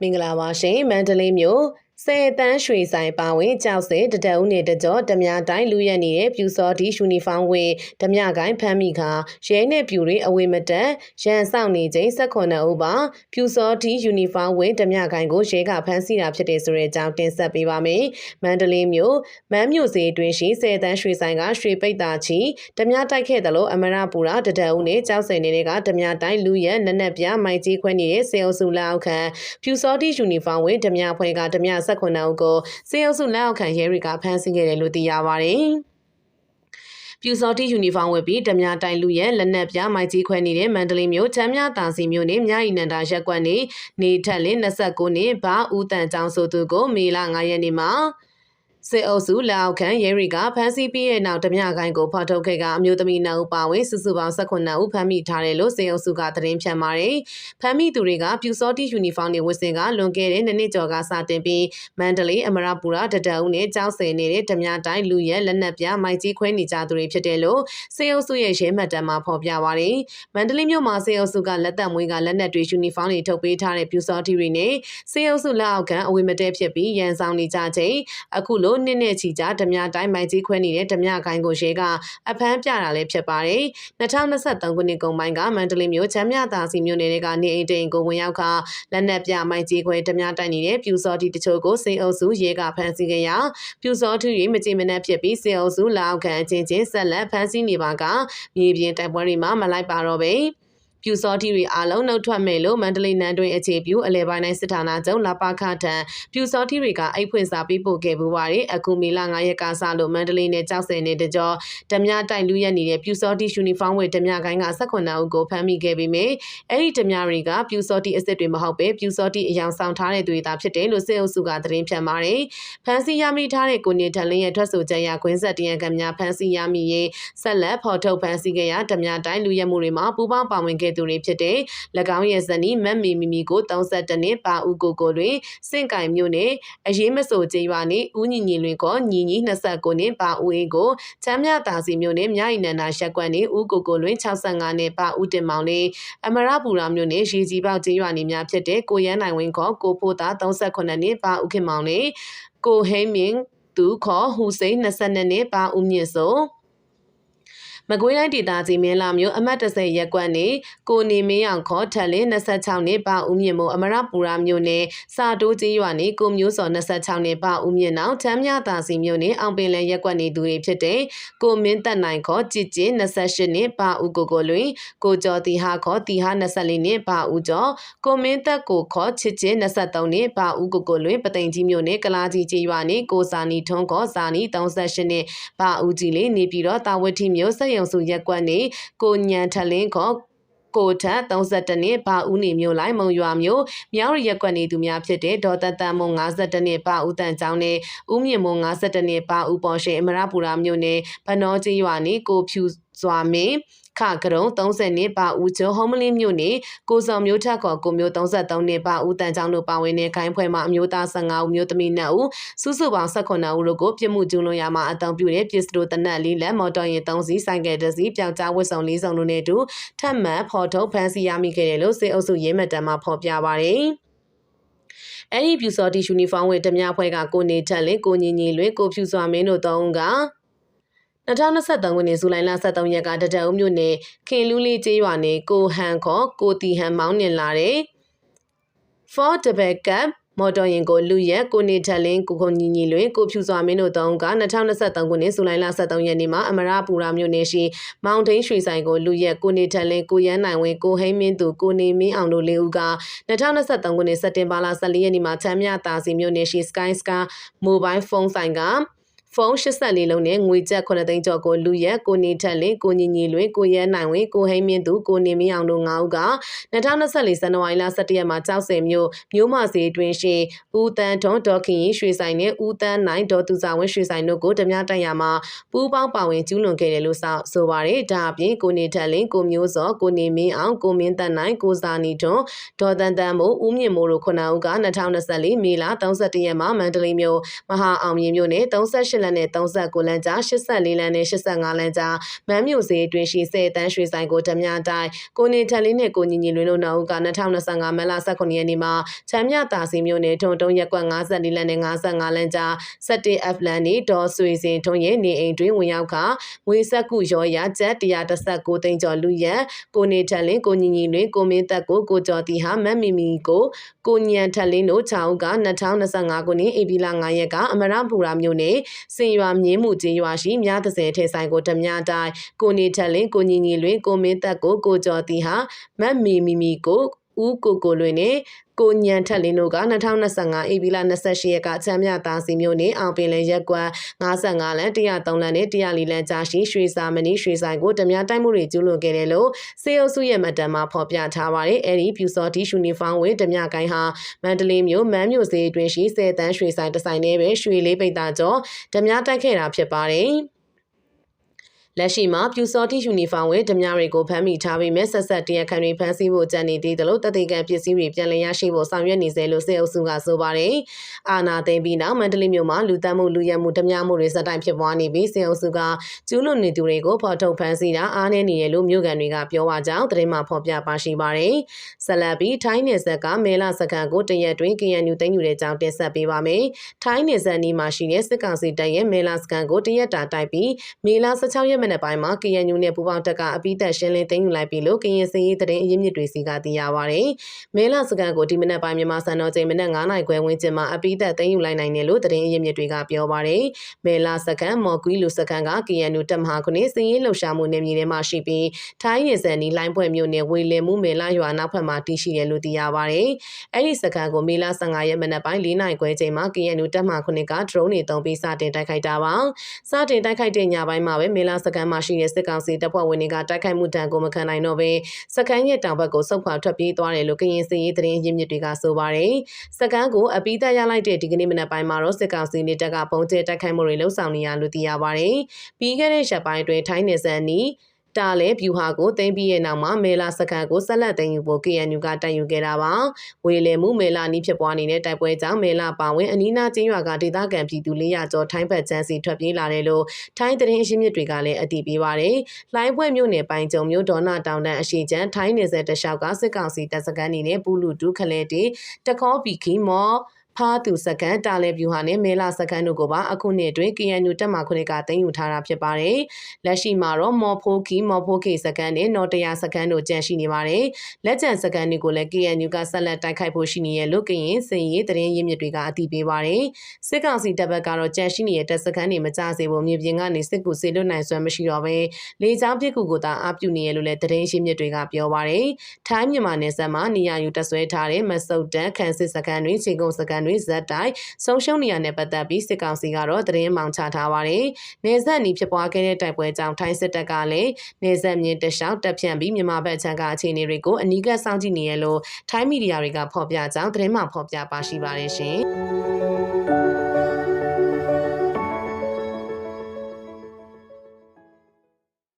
မင်္ဂလာပါရှင်မန္တလေးမြို့ စေတန်းရွှေဆိုင်ပါဝင်ကြောက်စဲတတအုပ်နေတကြောဓမြတိုင်းလူရက်နေတဲ့ပြူစောတီယူနီဖောင်းဝင်ဓမြကိုင်းဖမ်းမိခါရဲနဲ့ပြူတွေအဝေမတက်ရန်ဆောင်နေချိန်18ဦးပါပြူစောတီယူနီဖောင်းဝင်ဓမြကိုင်းကိုရဲကဖမ်းဆီးတာဖြစ်တဲ့ဆိုတဲ့အကြောင်းတင်ဆက်ပေးပါမယ်မန္တလေးမြို့မန်းမြို့စေအတွင်းရှိစေတန်းရွှေဆိုင်ကရွှေပိတ်တာချီဓမြတိုက်ခဲ့တယ်လို့အမရပူရာတတအုပ်နဲ့ကြောက်စဲနေတဲ့ကဓမြတိုင်းလူရက်နက်နက်ပြမိုက်ကြီးခွဲနေတဲ့စေအုပ်စုလက်အောက်ခံပြူစောတီယူနီဖောင်းဝင်ဓမြဖွဲကဓမြ18ဦးကိုစေအုပ်စုလက်အောက်ခံရဲတွေကဖမ်းဆီးခဲ့တယ်လို့သိရပါတယ်။ပြူစောတိယူနီဖောင်းဝတ်ပြီးဓမြတိုင်လူရဲ့လက်နက်ပြမိုက်ကြီးခွဲနေတဲ့မန္တလေးမြို့ချမ်းမြတာစီမြို့နယ်မြရီနန္ဒာရက်ကွက်နေနေထက်လင်း29နှစ်ဘာဦးတန်ကျောင်းဆိုသူကိုမေလ9ရက်နေ့မှာ စစ်အုပ်စုလက်အောက်ခံရဲတွေကဖမ်းဆီးပြီးတဲ့နောက်ဓမြကိုင်းကိုဖော်ထုတ်ခဲ့ကအမျိုးသမီးနှစ်ဦးပါဝင်စုစုပေါင်း18ဦးဖမ်းမိထားတယ်လို့စစ်အုပ်စုကသတင်းဖြန့်ပါတယ်။ဖမ်းမိသူတွေကပြူစောတိယူနီဖောင်းတွေဝတ်ဆင်ကလွန်ခဲ့တဲ့နှစ်နှစ်ကျော်ကစတင်ပြီးမန္တလေးအမရပူရတတအုပ်နဲ့ကြောက်စင်နေတဲ့ဓမြတိုင်းလူရဲလက်နက်ပြမိုက်ကြီးခွဲနေကြသူတွေဖြစ်တယ်လို့စစ်အုပ်စုရဲ့ရဲမှတ်တမ်းမှာဖော်ပြပါတယ်။မန္တလေးမြို့မှာစစ်အုပ်စုကလက်သက်မွေးကလက်နက်တွေယူနီဖောင်းတွေထုတ်ပေးထားတဲ့ပြူစောတိတွေနဲ့စစ်အုပ်စုလက်အောက်ခံအဝေမတဲဖြစ်ပြီးရန်ဆောင်နေကြချိန်အခုလိုနှစ်နှစ်ချီကြာဓမြတိုင်းမိုက်ကြီးခွဲနေတဲ့ဓမြခိုင်းကိုရဲကအဖမ်းပြတာလည်းဖြစ်ပါတယ်။2023ခုနှစ်ကုန်ပိုင်းကမန္တလေးမြို့ချမ်းမြသာစီမြို့နယ်ကနေအိမ်တိန်ကိုဝင်ရောက်ခါလက်နက်ပြမိုက်ကြီးခွဲဓမြတိုင်းနေတဲ့ပြူစောတိတချို့ကိုစိန်အုပ်စုရဲကဖမ်းဆီးခဲ့ရာပြူစောထူရီမကြည်မနှက်ဖြစ်ပြီးစိန်အုပ်စုလက်အောက်ခံအချင်းချင်းဆက်လက်ဖမ်းဆီးနေပါကမြေပြင်တိုက်ပွဲတွေမှာမလိုက်ပါတော့ပဲ။ ပြူစောတိတွေအားလုံးနှုတ်ထွက်မယ်လို့မန္တလေးနန်းတွင်အခြေပြုအလဲပိုင်းတိုင်းစစ်ဌာနချုပ်လာပါခထံပြူစောတိတွေကအိတ်ဖွင့်စာပေးပို့ခဲ့ပူပါတယ်အခုမေလ9ရက်ကစလို့မန္တလေးနယ်ကြောက်စင်နယ်တကြောဓမြတိုက်လူရက်နေတဲ့ပြူစောတိယူနီဖောင်းဝတ်ဓမြကိုင်းက18ဦးကိုဖမ်းမိခဲ့ပြီးမြဲအဲ့ဒီဓမြတွေကပြူစောတိအစ်စ်တွေမဟုတ်ပဲပြူစောတိအယောင်ဆောင်ထားတဲ့သူတွေသာဖြစ်တယ်လို့စစ်အုပ်စုကသတင်းဖြန့်ပါတယ်ဖမ်းဆီးရမိထားတဲ့ကိုနေထလင်းရဲ့ထွက်ဆိုချက်အရခွင်းဆက်တရံကများဖမ်းဆီးရမိရေးဆက်လက်ဖော်ထုတ်ဖမ်းဆီးခဲ့ရဓမြတိုင်းလူရက်မှုတွေမှာပူးပေါင်းပါဝင်ခဲ့သူတွေဖြစ်တဲ့၎င်းရဲ့ဇနီးမတ်မီမီမီကို32နှစ်ပါဦးကိုကိုတွင်စင့်ကင်မြို့နယ်အရေးမဆိုကျေးရွာနှင့်ဦးညီညီလွင်ကိုညီညီ29နှစ်ပါဦးအေးကိုချမ်းမြတာစီမြို့နယ်မြိုင်နန္ဒာရက်ကွက်နှင့်ဦးကိုကိုလွင်65နှစ်ပါဦးတင်မောင်နှင့်အမရပူရာမြို့နယ်ရေကြီးပေါကျေးရွာနေများဖြစ်တဲ့ကိုရန်နိုင်ဝင်းခေါ်ကိုဖိုးသား38နှစ်ပါဦးခင်မောင်နှင့်ကိုဟိမင်းသူခေါ်ဟူစိန်22နှစ်ပါဦးမြင့်စိုး မကွေးတိုင်းဒေသကြီးမင်းလာမြို့အမှတ်30ရက်ကွက်နေကိုနေမင်းအောင်ခေါ်ထက်လင်း26နှစ်ပါဦးမြင့်မို့အမရပူရာမြို့နယ်စာတိုးကြီးရွာနေကိုမျိုးစော်26နှစ်ပါဦးမြင့်အောင်ချမ်းမြသာစီမြို့နယ်အောင်ပင်လယ်ရက်ကွက်နေသူတွေဖြစ်တဲ့ကိုမင်းသက်နိုင်ခေါ်ကြည်ကျင်း28နှစ်ပါဦးကိုကိုလွင်ကိုကျော်တီဟာခေါ်တီဟာ24နှစ်ပါဦးကျော်ကိုမင်းသက်ကိုခေါ်ချစ်ချင်း23နှစ်ပါဦးကိုကိုလွင်ပသိမ်ကြီးမြို့နယ်ကလာကြီးကြီးရွာနေကိုစာနီထွန်းခေါ်စာနီ38နှစ်ပါဦးကြီးလေးနေပြီးတော့တာဝတိမြို့ဆက်ရုံစုရက်ကွက်နေကိုညံထလင်းခေါ်ကိုထက်32နှစ်ဘာဦးနေမျိုးလိုက်မုံရွာမျိုးမြောက်ရရက်ကွက်နေသူများဖြစ်တဲ့ဒေါ်တတန်မုံ52နှစ်ဘာဦးတန်ချောင်းနဲ့ဦးမြင့်မုံ52နှစ်ဘာဦးပေါ်ရှင်အမရပူရာမျိုးနဲ့ဗနောကြီးရွာနေကိုဖြူ စွာမင်းခကရုံ30နှစ်ပါဦးကျော်ဟ ோம் လင်းမြို့နယ်ကိုစောင်မျိုးထက်ခေါ်ကိုမျိုး33နှစ်ပါဦးတန်ချောင်းတို့ပါဝင်တဲ့ခိုင်းဖွဲ့မှာအမျိုးသား15ဦးမျိုးသမီး2ဦးစုစုပေါင်း18ဦးတို့ကိုပြစ်မှုကျူးလွန်ရမှာအတောင်ပြုတဲ့ပစ္စတိုတနက်လေးလက်မော်တော်ယာဉ်3စီးဆိုင်ကယ်တစ်စီးပြောက်ကြားဝတ်စုံ၄စုံတို့နဲ့အတူထပ်မံဖော်ထုတ်ဖမ်းဆီးရမိခဲ့တယ်လို့စေအုပ်စုရဲမှတ်တမ်းမှာဖော်ပြပါရယ်အဲ့ဒီပြူစော်တီယူနီဖောင်းဝတ်ဓမြဖွဲ့ကကိုနေထက်လင်ကိုညီညီလွင်ကိုဖြူစွာမင်းတို့သုံးဦးက 2023ခုနှစ်ဇူလိုင်လ23ရက်ကတတအုပ်မြို့နယ်ခင်လူးလေးကျေးရွာနယ်ကိုဟန်ခေါ်ကိုတီဟန်မောင်းနှင်လာတဲ့ Ford Double Cab မော်တော်ယာဉ်ကိုလူရက်ကိုနေထက်လင်းကိုခုံညီညီလွင်ကိုဖြူစွာမင်းတို့တုံးက2023ခုနှစ်ဇူလိုင်လ23ရက်နေ့မှာအမရပူရာမြို့နယ်ရှိမောင်ထိန်ရွှေဆိုင်ကိုလူရက်ကိုနေထက်လင်းကိုရန်နိုင်ဝင်းကိုဟိမင်းသူကိုနေမင်းအောင်တို့လေးဦးက2023ခုနှစ်စက်တင်ဘာလ14ရက်နေ့မှာချမ်းမြတာစီမြို့နယ်ရှိ Sky Scar Mobile Phone ဆိုင်က ဖုန်း84လုံးနဲ့ငွေကျပ်9သိန်းကျော်ကိုလူရက်ကိုနေထက်လင်းကိုညီညီလွင်ကိုရဲနိုင်ဝင်းကိုဟိမင်းသူကိုနေမင်းအောင်တို့9ဦးက2024ဇန်နဝါရီလ17ရက်မှာကြောက်စင်မြို့မြို့မစီတွင်ရှိဦးတန်းထွန်းဒေါ်ခင်ရင်ရွှေဆိုင်နဲ့ဦးတန်းနိုင်ဒေါ်သူစာဝင်းရွှေဆိုင်တို့ကိုဓမြတိုင်ရမှာပူးပေါင်းပါဝင်ကျူးလွန်ခဲ့တယ်လို့ဆိုပါတယ်ဒါအပြင်ကိုနေထက်လင်းကိုမျိုးစောကိုနေမင်းအောင်ကိုမင်းတန်းနိုင်ကိုစာနီထွန်းဒေါ်တန်တန်မို့ဦးမြင့်မိုးတို့9ဦးက2024မေလ31ရက်မှာမန္တလေးမြို့မဟာအောင်မြင်မြို့နယ်38လမ်းနဲ့39လမ်းကြား84လမ်းနဲ့85လမ်းကြားမမ်းမြို့စေးအတွင်းရှိစေတန်းရွှေဆိုင်ကိုဓမြတိုင်းကိုနေထက်လေးနဲ့ကိုညီညီလွင်တို့နောက်ဦးက2025မလ19ရက်နေ့မှာချမ်းမြတာစီမြို့နယ်ထုံတုံးရက်ကွက်54လမ်းနဲ့55လမ်းကြား 17F လမ်းနေဒေါ်ဆွေစင်ထုံးရဲ့နေအိမ်တွင်ဝင်ရောက်ခငွေဆက်ကူရောရကျပ်139သိန်းကျော်လူရက်ကိုနေထက်လင်းကိုညီညီလွင်ကိုမင်းသက်ကိုကိုကျော်တီဟာမတ်မီမီကိုကိုညံထက်လင်းတို့6ဦးက2025ခုနှစ်ဧပြီလ9ရက်က အမရပူရာမြို့နယ်စင်ရွာမြင်းမှုကျေးရွာရှိမြသစင်ထဲဆိုင်ကိုဓမြတိုင်းကိုနေထက်လင်းကိုညီညီလွင်ကိုမင်းသက်ကိုကိုကျော်တီဟာမတ်မီမီမီကို ဦးကိုကိုလွင်နဲ့ကိုညံထက်လင်းတို့က2025ဧပြီလ28ရက်ကချမ်းမြသားစီမျိုးနဲ့အောင်ပင်လယ်ရက်ကွက်55လမ်း103လမ်းနဲ့104လမ်းကြားရှိရွှေစာမဏိရွှေဆိုင်ကိုဓမြတိုက်မှုတွေကျူးလွန်ခဲ့တယ်လို့စေအုပ်စုရဲ့မှတ်တမ်းမှာဖော်ပြထားပါတယ်။အဲဒီပြူစော်တီရှူနီဖောင်းဝေဓမြကိုင်းဟာမန္တလေးမြို့မန်းမြို့စေးအတွင်းရှိစေတန်းရွှေဆိုင်တစ်ဆိုင်နဲ့ပဲရွှေလေးပိတ်တာကျော်ဓမြတိုက်ခဲ့တာဖြစ်ပါတယ်။ လက်ရှိမှာပြူစောတိယူနီဖောင်းဝဲဓမြတွေကိုဖမ်းမိထားပြီးမြဆက်ဆက်တရားခံတွေဖမ်းဆီးဖို့ကြံနေသေးတယ်လို့တသိကံပစ္စည်းတွေပြန်လည်ရရှိဖို့ဆောင်ရွက်နေစေလို့စေအုပ်စုကဆိုပါတယ်။အာနာသိမ့်ပြီးနောက်မန္တလေးမြို့မှာလူတက်မှုလူရဲမှုဓမြမှုတွေစတိုင်ဖြစ်ပွားနေပြီးစေအုပ်စုကကျူးလွန်နေသူတွေကိုဖော်ထုတ်ဖမ်းဆီးတာအားနည်းနေရလို့မြို့ကန်တွေကပြောပါကြောင်းသတင်းမှဖော်ပြပါရှိပါတယ်။ဆက်လက်ပြီးထိုင်းနယ်ဆက်ကမဲလာစကန်ကိုတရက်တွင် KNU သိမ်းယူတဲ့ကြောင်းတင်ဆက်ပေးပါမယ်။ထိုင်းနယ်ဆက်နီးမှာရှိတဲ့စစ်ကောင်စီတပ်ရဲ့မဲလာစကန်ကိုတရက်တာတိုက်ပြီးမေလ16ရက်မနေ့ပိုင်းမှာ KNU နဲ့ပူးပေါင်းတပ်ကအပိသက်ရှင်းလင်းသိမ်းယူလိုက်ပြီလို့ကရင်စည်ရေးသတင်းအရင်းမြစ်တွေစီကသိရပါဗျ။မဲလာစကန်ကိုဒီမနက်ပိုင်းမြန်မာစံတော်ချိန်မနက်9:00နာရီခွဲဝန်းကျင်မှာအပိသက်သိမ်းယူလိုက်နိုင်တယ်လို့သတင်းအရင်းမြစ်တွေကပြောပါဗျ။မဲလာစကန်မော်ကွီလူစကန်က KNU တပ်မဟာခုနှစ်စည်ရေးလှုပ်ရှားမှုနယ်မြေထဲမှာရှိပြီးထိုင်းနယ်စပ်နီလိုင်းဖွဲ့မြို့နယ်ဝေလင်မှုမဲလာရွာနောက်ဖက်မှာတည်ရှိတယ်လို့သိရပါဗျ။အဲ့ဒီစကန်ကိုမေလ15ရက်မနက်ပိုင်း4:00နာရီခွဲချိန်မှာ KNU တပ်မဟာခုနှစ်က drone တွေတုံးပြီးစတင်တိုက်ခိုက်တာပါ။စတင်တိုက်ခိုက်တဲ့ညပိုင်းမှာပဲမေလာစကန်မှာရှိတဲ့စစ်ကောင်စီတပ်ဖွဲ့ဝင်တွေကတိုက်ခိုက်မှုတံကိုမခံနိုင်တော့ဘဲစကန်ရဲ့တောင်ဘက်ကိုဆုတ်ခွာထွက်ပြေးသွားတယ်လို့ကရင်စီရေးသတင်းရင်းမြစ်တွေကဆိုပါတယ်။စကန်ကိုအပိသက်ရလိုက်တဲ့ဒီကနေ့မနက်ပိုင်းမှာတော့စစ်ကောင်စီနေတပ်ကပုံကျဲတိုက်ခိုက်မှုတွေလှုံ့ဆော်နေရလို့သိရပါတယ်။ပြီးခဲ့တဲ့ရက်ပိုင်းအတွင်းထိုင်းနယ်စပ်နီး တာလဲဗျူဟာကိုတင်ပြီးရဲ့နောက်မှာမေလာစကန်ကိုဆက်လက်တင်ယူဖို့ KNU ကတိုက်ယူခဲ့တာပါ။ဝေလည်မှုမေလာနီးဖြစ်ပွားနေတဲ့တိုက်ပွဲကြောင့်မေလာပါဝင်အနီးနားချင်းရွာကဒေသခံပြည်သူ400ကျော်ထိုင်းဘက်ချမ်းစီထွက်ပြေးလာတယ်လို့ထိုင်းသတင်းအရှင်းမြစ်တွေကလည်းအတည်ပြုပါတယ်။လိုင်းပွဲမြို့နယ်ပိုင်းကျုံမြို့ဒေါနာတောင်တန်းအရှိချမ်းထိုင်းနယ်စပ်တလျှောက်ကစစ်ကောင်စီတပ်စခန်းနေနဲ့ပူလူတူးခလဲတီတခေါပီခီမော် ဖားသူစကန်တာလဲဗျူဟာနဲ့မဲလာစကန်တို့ကိုပါအခုနှစ်အတွင်း KNU တက်မှခုနှစ်ကတင်ယူထားတာဖြစ်ပါတယ်။လက်ရှိမှာတော့မော်ဖိုခီမော်ဖိုခေစကန်နဲ့နော်တရာစကန်တို့ကြန့်ရှိနေပါတယ်။လက်ကျန်စကန်တွေကိုလည်း KNU ကဆက်လက်တိုက်ခိုက်ဖို့ရှိနေရလို့ကရင်စင်ရေးတရင်ရင်းမြစ်တွေကအတည်ပြုပါတယ်။စစ်ကောင်စီတပ်ဘက်ကတော့ကြန့်ရှိနေတဲ့တပ်စကန်တွေမကြစေဖို့မြေပြင်ကနေစစ်ကူစေလွတ်နိုင်စွမ်းမရှိတော့ဘဲလေကြောင်းပစ်ကူကိုသာအပြုနေရလို့လည်းတရင်ရှင်းမြစ်တွေကပြောပါတယ်။ထိုင်းမြန်မာနယ်စပ်မှာနေရာယူတပ်ဆွဲထားတဲ့မဆုတ်တန်းခန်းစစ်စကန်တွေခြေကုံစကန်တွေဇက်တိုင်ဆုံးရှုံးနေရတဲ့ပတ်သက်ပြီးစစ်ကောင်စီကတော့သတင်းမှောင်ချထားပါတယ်။နေဆက်နီဖြစ်ပွားခဲ့တဲ့တိုက်ပွဲကြောင့်ထိုင်းစစ်တပ်ကလည်းနေဆက်မြင့်တရှောက်တပ်ဖြန့်ပြီးမြန်မာဘက်ခြမ်းကအခြေအနေတွေကိုအနီးကပ်စောင့်ကြည့်နေရလို့ထိုင်းမီဒီယာတွေကဖော်ပြကြောင်းသတင်းမှဖော်ပြပါရှိပါတယ်ရှင်။